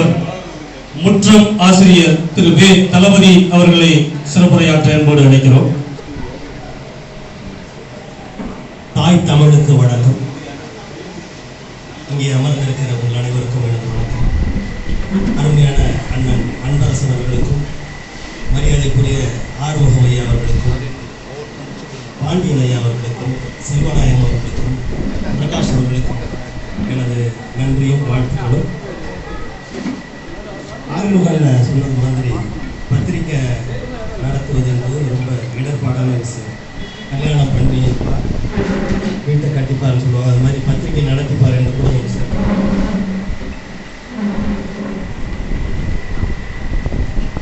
தலைவர் முற்றம் ஆசிரியர் திரு வே. தளபதி அவர்களை சிறப்புரையாற்ற என்போடு அழைக்கிறோம். தாய் தமிழுக்கு வணக்கம். இங்கே அமர்ந்திருக்கிற உங்கள் அனைவருக்கும் எனது வணக்கம். அருமையான அண்ணன் அன்பரசன் அவர்களுக்கும் மரியாதைக்குரிய ஆர்வகமையா அவர்களுக்கும் பாண்டியன் ஐயா அவர்களுக்கும் செல்வநாயகம் அவர்களுக்கும் பிரகாஷ் அவர்களுக்கும் எனது நன்றியும் வாழ்த்துக்களும் ஆறுமுகன் சொன்னது மாதிரி பத்திரிக்கை நடத்துவது என்பது ரொம்ப இடர்பாடான விஷயம். கல்யாணம் பண்ணி வீட்டை கட்டிப்பாருன்னு சொல்லுவாங்க. அது மாதிரி பத்திரிக்கை நடத்திப்பார் என்று கூட ஒரு சார்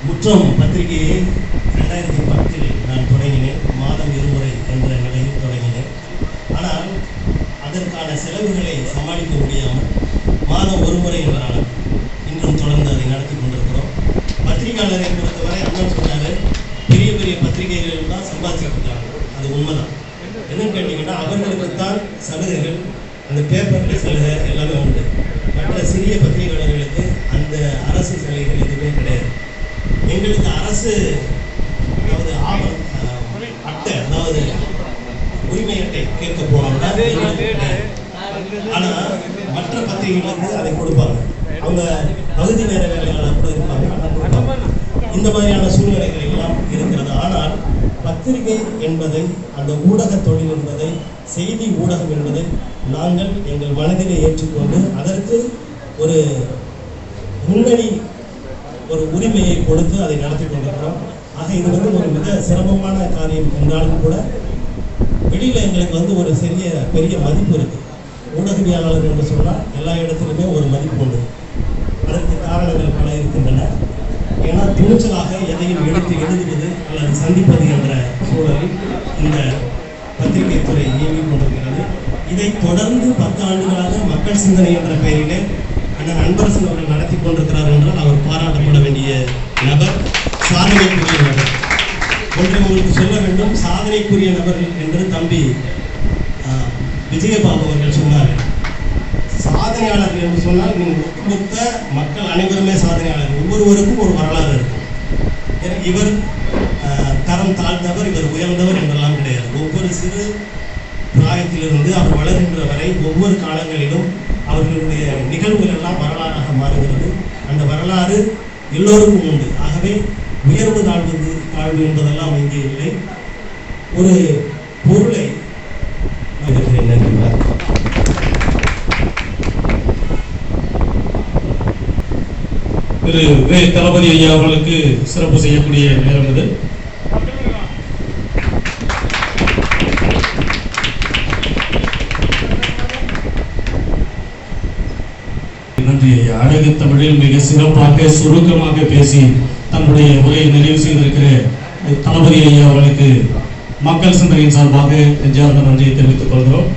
முற்றம் பத்திரிகையை ரெண்டாயிரத்தி பத்தில் நான் தொடங்கினேன். மாதம் இருமுறை என்ற நிலையில் தொடங்கினேன். ஆனால் அதற்கான செலவுகளை சமாளிக்க முடியாமல் மாதம் ஒரு முறை இன்றும் தொடர்ந்து அதை நடத்தி கொண்டிருக்கிறோம் பத்திரிகையாளரை பொறுத்தவரை பெரிய பெரிய பத்திரிகைகள் தான் சம்பாதிச்சிருக்காங்க அது உண்மைதான். என்னன்னு கேட்டீங்கன்னா அவர்களுக்கு தான் சலுகைகள் அந்த பேப்பரில் சலுகை எல்லாமே உண்டு. மற்ற சிறிய பத்திரிகையாளர்களுக்கு அந்த அரசு சலுகைகள் எதுவுமே கிடையாது. எங்களுக்கு அரசு அதாவது ஆவணம் அட்டை அதாவது உரிமை அட்டை கேட்க போனோம்னா ஆனால் ஆனா மற்ற பத்திரிகைகளுக்கு அதை கொடுப்பாங்க. அவங்க பகுதி நேர வேலையாளர் கூட இருப்பாங்க. இந்த மாதிரியான சூழ்நிலைகள் எல்லாம் இருக்கிறது. ஆனால் பத்திரிகை என்பதை அந்த ஊடக தொழில் என்பதை செய்தி ஊடகம் என்பதை நாங்கள் எங்கள் மனதிலே ஏற்றுக்கொண்டு அதற்கு ஒரு முன்னணி ஒரு உரிமையை கொடுத்து அதை நடத்தி கொண்டிருக்கிறோம். ஆக இது வந்து ஒரு மிக சிரமமான காரியம் என்றாலும் கூட வெளியில் எங்களுக்கு வந்து ஒரு சிறிய பெரிய மதிப்பு இருக்குது ஊடகவியலாளர் என்று சொன்னால் எல்லா இடத்திலுமே ஒரு மதிப்பு உண்டு. அதற்கு காரணங்கள் பல இருக்கின்றன. துணிச்சலாக எதையும் எடுத்து எழுதுவது அல்லது சந்திப்பது என்ற சூழலில் இந்த பத்திரிகை துறை இயங்கிக் கொண்டிருக்கிறது. இதை தொடர்ந்து பத்து ஆண்டுகளாக மக்கள் சிந்தனை என்ற பெயரிலே அண்ணன் அன்பரசன் அவர்கள் நடத்தி கொண்டிருக்கிறார் என்றால் அவர் பாராட்டப்பட வேண்டிய நபர் சாதனைக்குரிய நபர். ஒன்றை உங்களுக்கு சொல்ல வேண்டும். சாதனைக்குரிய நபர் என்று தம்பி விஜயபாபு அவர்கள் சொன்னார். சாதனையாளர்கள் என்று சொன்னால் நீங்கள் ஒட்டுமொத்த மக்கள் அனைவருமே சாதனையாளர். ஒவ்வொருவருக்கும் ஒரு வரலாறு இருக்கு. இவர் தரம் தாழ்ந்தவர் இவர் உயர்ந்தவர் என்றெல்லாம் கிடையாது. ஒவ்வொரு சிறு பிராயத்திலிருந்து அவர் வளர்கின்ற வரை ஒவ்வொரு காலங்களிலும் அவர்களுடைய நிகழ்வுகள் எல்லாம் வரலாறாக மாறுகிறது. அந்த வரலாறு எல்லோருக்கும் உண்டு. ஆகவே உயர்வு தாழ்வது தாழ்வு என்பதெல்லாம் இங்கே இல்லை. ஒரு பொருளை நான் இருக்கிறேன் நன்றி வணக்கம். திரு வே தளபதி ஐயா அவர்களுக்கு சிறப்பு செய்யக்கூடிய நேரம் இது. நன்றி ஐயா. அழகு தமிழில் மிக சிறப்பாக சுருக்கமாக பேசி தன்னுடைய உரையை நிறைவு செய்திருக்கிற தளபதி ஐயா அவர்களுக்கு மக்கள் சிந்தனையின் சார்பாக நெஞ்சார்ந்த நன்றியை தெரிவித்துக் கொள்கிறோம்.